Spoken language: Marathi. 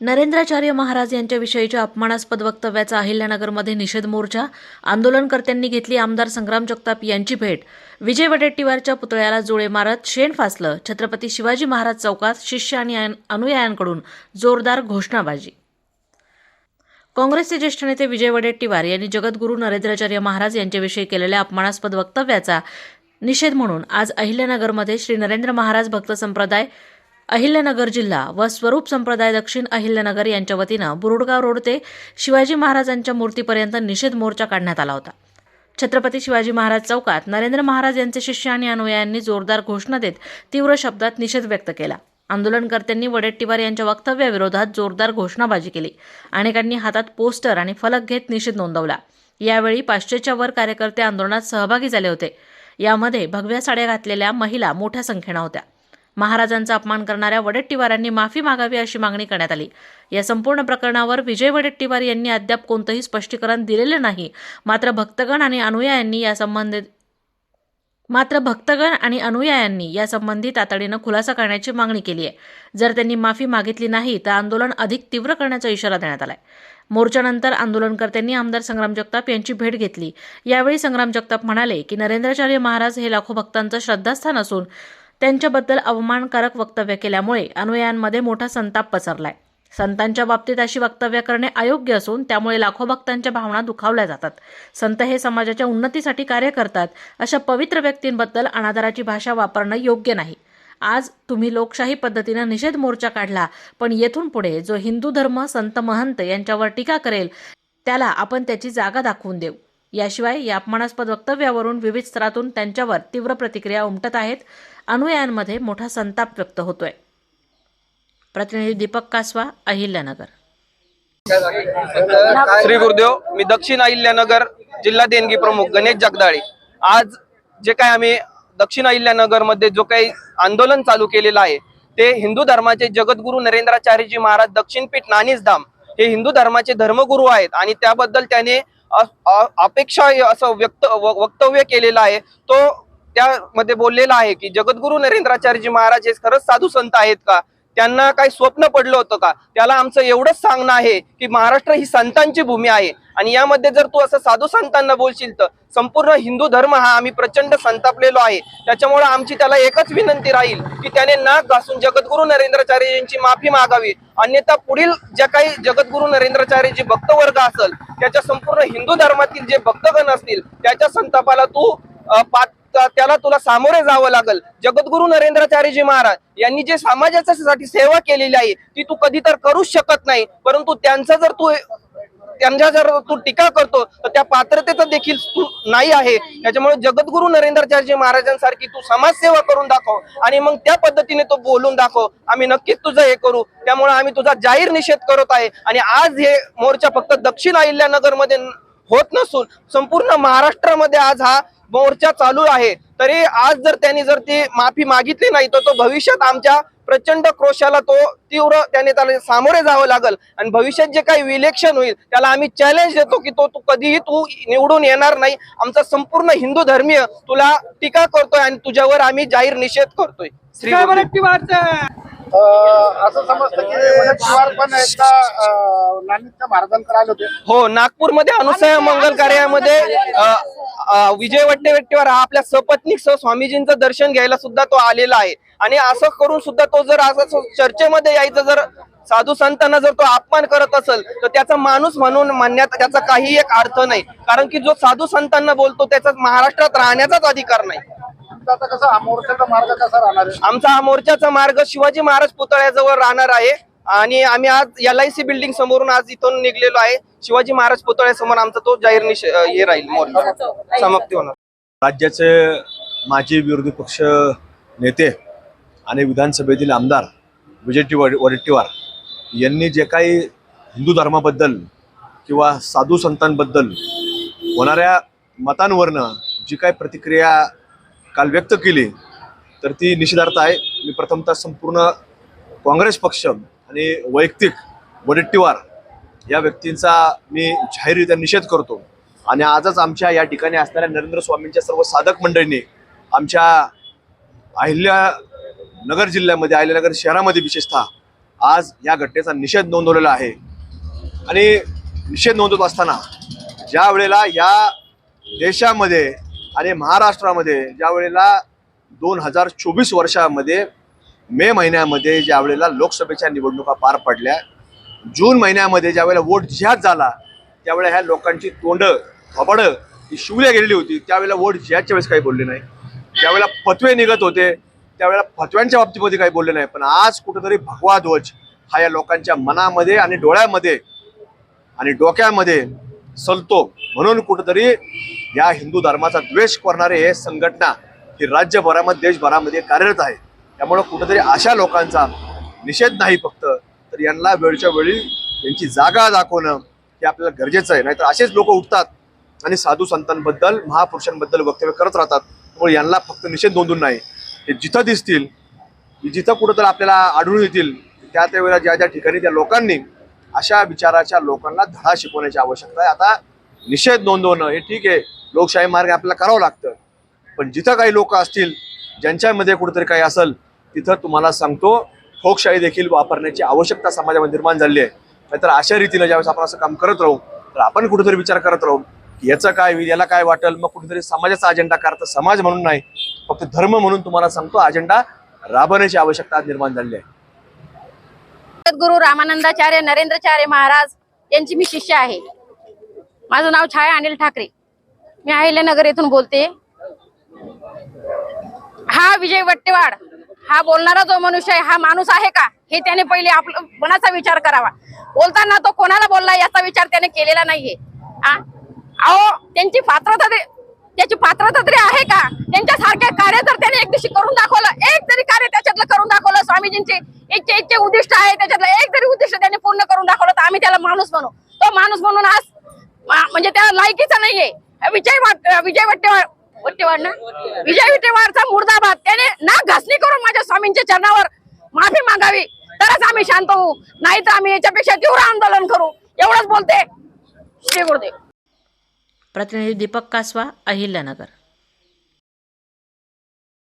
नरेंद्राचार्य महाराज यांच्याविषयीच्या अपमानास्पद वक्तव्याचा अहिल्यानगरमध्ये निषेध मोर्चा. आंदोलनकर्त्यांनी घेतली आमदार संग्राम जगताप यांची भेट. विजय वडेट्टीवारच्या पुतळ्याला जुळे मारत शेण फासलं. छत्रपती शिवाजी महाराज चौकात शिष्य आणि अनुयायांकडून जोरदार घोषणाबाजी. काँग्रेसचे ज्येष्ठ नेते विजय वडेट्टीवार यांनी जगद्गुरू नरेंद्राचार्य महाराज यांच्याविषयी केलेल्या अपमानास्पद वक्तव्याचा निषेध म्हणून आज अहिल्यानगरमध्ये श्री नरेंद्र महाराज भक्त संप्रदाय अहिल्यानगर जिल्हा व स्वरूप संप्रदाय दक्षिण अहिल्यानगर यांच्या वतीनं बुरुडगाव रोड ते शिवाजी महाराजांच्या मूर्तीपर्यंत निषेध मोर्चा काढण्यात आला होता. छत्रपती शिवाजी महाराज चौकात नरेंद्र महाराज यांचे शिष्य आणि अनुयायांनी जोरदार घोषणा देत तीव्र शब्दात निषेध व्यक्त केला. आंदोलनकर्त्यांनी वडेट्टीवार यांच्या वक्तव्याविरोधात जोरदार घोषणाबाजी केली. अनेकांनी हातात पोस्टर आणि फलक घेत निषेध नोंदवला. यावेळी पाचशेच्या वर कार्यकर्ते आंदोलनात सहभागी झाले होते. यामध्ये भगव्या साड्या घातलेल्या महिला मोठ्या संख्येनं होत्या. महाराजांचा अपमान करणाऱ्या वडेट्टीवारांनी माफी मागावी अशी मागणी करण्यात आली. या संपूर्ण प्रकरणावर विजय वडेट्टीवार यांनी अद्याप कोणतंही स्पष्टीकरण दिलेलं नाही. मात्र भक्तगण आणि अनुयायांनी यासंबंधित मात्र भक्तगण आणि अनुयायांनी यासंबंधी तातडीनं खुलासा करण्याची मागणी केली आहे. जर त्यांनी माफी मागितली नाही तर आंदोलन अधिक तीव्र करण्याचा इशारा देण्यात आलाय. मोर्चानंतर आंदोलनकर्त्यांनी आमदार संग्राम जगताप यांची भेट घेतली. यावेळी संग्राम जगताप म्हणाले की नरेंद्राचार्य महाराज हे लाखो भक्तांचं श्रद्धास्थान असून त्यांच्याबद्दल अवमानकारक वक्तव्य केल्यामुळे अनुयायांमध्ये मोठा संताप पसरलाय. संतांच्या बाबतीत अशी वक्तव्य करणे अयोग्य असून त्यामुळे लाखो भक्तांच्या भावना दुखावल्या जातात. संत हे समाजाच्या उन्नतीसाठी कार्य करतात अशा पवित्र व्यक्तींबद्दल अनादराची भाषा वापरणं योग्य नाही. आज तुम्ही लोकशाही पद्धतीनं निषेध मोर्चा काढला पण येथून पुढे जो हिंदू धर्म संत महंत यांच्यावर टीका करेल त्याला आपण त्याची जागा दाखवून देऊ. याशिवाय या अपमानास्पद वक्तव्यावरून विविध स्तरातून त्यांच्यावर तीव्र प्रतिक्रिया उमटत आहेत. अनुयायांमध्ये मोठा संताप व्यक्त होतोय. प्रतिनिधी दीपक कासवा अहिल्यानगर. श्री गुरुदेव मी दक्षिण अहिल्यानगर जिल्हा देणगी प्रमुख गणेश जगदाळे. आज जे काय आम्ही दक्षिण अहिल्यानगरमध्ये जो काही आंदोलन चालू केलेलं आहे ते हिंदू धर्माचे जगद्गुरु नरेंद्राचार्यजी महाराज दक्षिणपीठ नानीस धाम हे हिंदू धर्माचे धर्मगुरू आहेत आणि त्याबद्दल त्याने अपेक्षा असं व्यक्त व- वक्तव्य केलेलं आहे. तो त्यामध्ये बोललेला आहे की जगद्गुरु नरेंद्राचार्यजी महाराज हे खरंच साधू संत आहेत का? त्यांना काही स्वप्न पडलं होतं का? त्याला आमचं एवढंच सांगणं आहे की महाराष्ट्र ही संतांची भूमी आहे. आणि यामध्ये जर तू असं साधू संतांना बोलशील तर संपूर्ण हिंदू धर्म हा आम्ही प्रचंड संतापलेलो आहे. त्याच्यामुळे आमची त्याला एकच विनंती राहील की त्याने नाक घासून जगद्गुरू नरेंद्राचार्य यांची माफी मागावी. अन्यथा पुढील ज्या काही जगद्गुरू नरेंद्राचार्यजी भक्तवर्ग असेल त्याच्या संपूर्ण हिंदू धर्मातील जे भक्तगण असतील त्याच्या संतापाला तू अ, पात त्याला तुला सामोरे जावं लागल. जगद्गुरु नरेंद्राचार्यजी महाराज यांनी जे समाजाच्या साठी सेवा केलेली आहे ती तू कधी तर करूच शकत नाही. परंतु त्यांचा जर तू त्यांच्या जर तू टीका करतो तर त्या पात्रतेचा देखील तू नाही आहे. त्याच्यामुळे जगद्गुरु नरेंद्राचार्य महाराजांसारखी तू समाजसेवा करून दाखव आणि मग त्या पद्धतीने तो बोलून दाखव. आम्ही नक्कीच तुझं हे करू. त्यामुळे आम्ही तुझा जाहीर निषेध करत आहे आणि आज हे मोर्चा फक्त दक्षिण अहिल्यानगरमध्ये होत नसून संपूर्ण महाराष्ट्रामध्ये आज हा मोर्चा चालू आहे. तरी आज जर त्यांनी जर ती माफी मागितली नाही तर तो भविष्यात आमच्या प्रचंड क्रोशाला तो तीव्र त्याने त्याला सामोरे जावं लागल. आणि भविष्यात जे काही इलेक्शन होईल त्याला आम्ही चॅलेंज देतो की तो तू कधीही तू निवडून येणार नाही. आमचा संपूर्ण हिंदू धर्मीय तुला टीका करतोय आणि तुझ्यावर आम्ही जाहीर निषेध करतोय. श्री असं समजतं की वडट्टीवार पण एकदा महाराजांकडे आले होते? हो नागपूरमध्ये अनुसया मंगल कार्यामध्ये विजय वट्टेवट्टीवर हा आपल्या सपत्नीक सह स्वामीजींचं दर्शन घ्यायला सुद्धा तो आलेला आहे. आणि असं करून सुद्धा तो जर असं चर्चेमध्ये यायचं जर साधू संतांना जर तो अपमान करत असेल तर त्याचा माणूस म्हणून म्हणण्यात त्याचा काही एक अर्थ नाही. कारण की जो साधू संतांना बोलतो त्याचा महाराष्ट्रात राहण्याचाच अधिकार नाही. तुमचा आता कसं मोर्चाचा मार्ग कसा राहणार आहे? आमचा हा मोर्चाचा मार्ग शिवाजी महाराज पुतळ्याजवळ राहणार आहे. आणि आम्ही आज एल आय सी बिल्डिंग समोरून आज इथून निघलेलो आहे. शिवाजी महाराज पुतळ्यासमोर आमचा तो जाहीर निष हे राहील मोर्चा. समाप्ती होणार. राज्याचे माजी विरोधी पक्ष नेते आणि विधानसभेतील आमदार विजय वडेट्टीवार यांनी जे काही हिंदू धर्माबद्दल किंवा साधू संतांबद्दल होणाऱ्या मतांवरनं जी काही प्रतिक्रिया काल व्यक्त केली तर ती निषेधार्थ आहे. मी प्रथमतः संपूर्ण काँग्रेस पक्ष आणि वैयक्तिक वडेट्टीवार या व्यक्तींचा मी जाहीररित्या निषेध करतो. आणि आजच आमच्या या ठिकाणी असणाऱ्या नरेंद्र स्वामींच्या सर्व साधक मंडळींनी आमच्या अहिल्या नगर जिल्ह्यामध्ये अहिल्यानगर शहरामध्ये विशेषतः आज या घटनेचा निषेध नोंदवलेला आहे. आणि निषेध नोंदवत असताना ज्या वेळेला या देशामध्ये आणि महाराष्ट्रामध्ये ज्या वेळेला दोन हजार चोवीस वर्षामध्ये मे महिन्यामध्ये ज्या वेळेला लोकसभेच्या निवडणुका पार पडल्या जून महिन्यामध्ये ज्या वेळेला वोट जिहाद झाला त्यावेळेला ह्या लोकांची तोंडं थोबड ही शिवल्या गेलेली होती. त्यावेळेला वोट जिहादच्या वेळेस काही बोलले नाही. ज्यावेळेला फतवे निघत होते. त्यावेळेला फतव्यांच्या बाबतीमध्ये काही बोलले नाही. पण आज कुठंतरी भगवा ध्वज हा या लोकांच्या मनामध्ये आणि डोळ्यामध्ये आणि डोक्यामध्ये सलतो म्हणून कुठंतरी या हिंदू धर्माचा द्वेष करणारे हे संघटना ही राज्यभरामध्ये देशभरामध्ये कार्यरत आहे. त्यामुळं कुठंतरी अशा लोकांचा निषेध नाही फक्त तर यांना वेळच्या वेळी यांची जागा दाखवणं हे आपल्याला गरजेचं आहे. नाहीतर असेच लोक उठतात आणि साधू संतांबद्दल महापुरुषांबद्दल वक्तव्य करत राहतात. त्यामुळे यांना फक्त निषेध नोंदून नाही. हे जिथं दिसतील जिथं कुठंतरी आपल्याला आढळून येतील त्या त्या वेळेला ज्या ज्या ठिकाणी त्या लोकांनी अशा विचाराच्या लोकांना धडा शिकवण्याची आवश्यकता आहे. आता निषेध नोंदवणं हे ठीक आहे. लोकशाही मार्ग आपल्याला करावं लागतं. पण जिथं काही लोक असतील ज्यांच्यामध्ये कुठेतरी काही असेल तिथं तुम्हाला सांगतो ठोकशाही देखील वापरण्याची आवश्यकता समाजामध्ये निर्माण झाली आहे. नाहीतर अशा रीतीनं ज्यावेळेस आपण असं काम करत राहू तर आपण कुठेतरी विचार करत राहू की याचं काय होईल याला काय वाटेल मग कुठेतरी समाजाचा अजेंडा करता समाज म्हणून नाही फक्त धर्म म्हणून तुम्हाला सांगतो अजेंडा राबवण्याची आवश्यकता निर्माण झाली आहे. गुरु रामानंदाचार्य नरेंद्रचार्य महाराज यांची मी शिष्य आहे. माझं नाव छाया अनिल ठाकरे. मी अहिल्यानगर येथून बोलते. हा विजय वट्टेवाड हा बोलणारा जो मनुष्य आहे हा माणूस आहे का? हे त्याने पहिले आपलं मनाचा विचार करावा. बोलताना तो कोणाला बोलला याचा विचार त्याने केलेला नाहीये. आ? अहो त्यांची पात्रता त्याची पात्रता तरी आहे का? त्यांच्यासारख्या कार्य जर त्याने एक दिवशी करून दाखवलं. एक तरी कार्य त्याच्यातलं करून स्वामीजींचे इच्छे इच्छे उद्दिष्ट आहे त्याच्यातलं एक जरी उद्दिष्ट त्याने पूर्ण करून दाखवलं तर आम्ही त्याला माणूस म्हणू तो माणूस म्हणून आज म्हणजे त्याला लायकीचा नाहीये. विजय विजय ना? विजय वट्टेवारचा मुर्दाबाद त्याने ना घासणी करून माझ्या स्वामींच्या चरणावर माफी मागावी. तरच आम्ही शांत होऊ. नाही तर आम्ही याच्यापेक्षा तीव्र आंदोलन करू. एवढंच बोलते श्री गुरुदेव. प्रतिनिधी दीपक कासवा अहिल्यानगर.